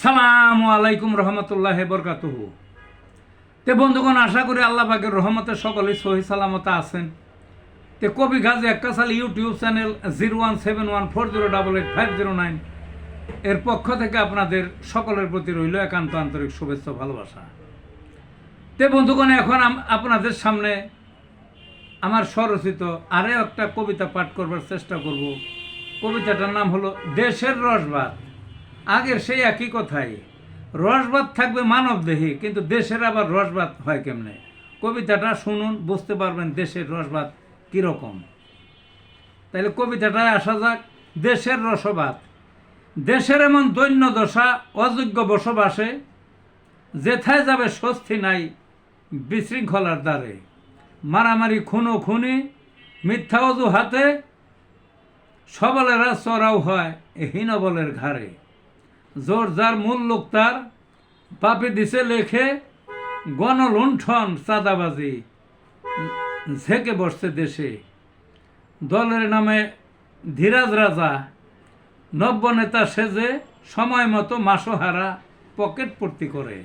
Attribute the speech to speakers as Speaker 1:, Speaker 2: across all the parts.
Speaker 1: আসসালামু আলাইকুম রহমতুল্লাহ বরকাতুহ। তে বন্ধুগণ, আশা করি আল্লাহ পাকের রহমতে সকলেই সহি সালামতে আছেন। তে কবি Gazi এক্কাসাল YouTube channel zero one seven one four zero double eight five zero nine এর পক্ষ থেকে আপনাদের সকলের প্রতি রইল একান্ত আন্তরিক শুভেচ্ছা ভালোবাসা। তে বন্ধুগণ, এখন আপনাদের সামনে আমার স্বরচিত আরও একটা কবিতা পাঠ করবার চেষ্টা করব। কবিতাটার নাম হলো দেশের রসবাদ। আগের সেই একই কথাই, রসবাদ থাকবে মানব দেহে কিন্তু দেশের আবার রসবাদ হয় কেমনে? কবিতাটা শুনুন, বুঝতে পারবেন দেশের রসবাদ কীরকম। তাহলে কবিতাটায় আসা যাক, দেশের রসবাদ। দেশের এমন দৈন্য দশা, অযোগ্য বসবাসে, যেথায় যাবে স্বস্তি নাই বিশৃঙ্খলার দ্বারে। মারামারি খুনো খুনি, মিথ্যা অজু হাতে সবলেরা চড়াও হয় হীনবলের ঘাড়ে। জোর যার মূল লোক তার, পাপি দিছে লেখে, গণলুণ্ঠন, চাঁদাবাজি, ঝেঁকে বসছে দেশে। দলের নামে ধীরাজ রাজা, নব্য নেতা সেজে সময় মতো মাসোহারা পকেট পূর্তি করে।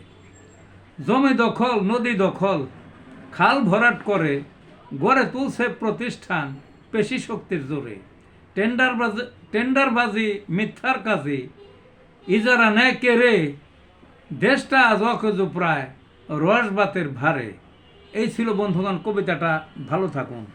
Speaker 1: জমি দখল, নদী দখল, খাল ভরাট করে, গড়ে তুলছে প্রতিষ্ঠান পেশি শক্তির জোরে। টেন্ডারবাজি টেন্ডারবাজি, মিথ্যার কাজে ইজারা নেয় কে রে দেশটা আজ অকজ প্রায় রসবাতের ভারে। এই ছিল বন্ধুগণ, কবিতাটা। ভালো থাকুন।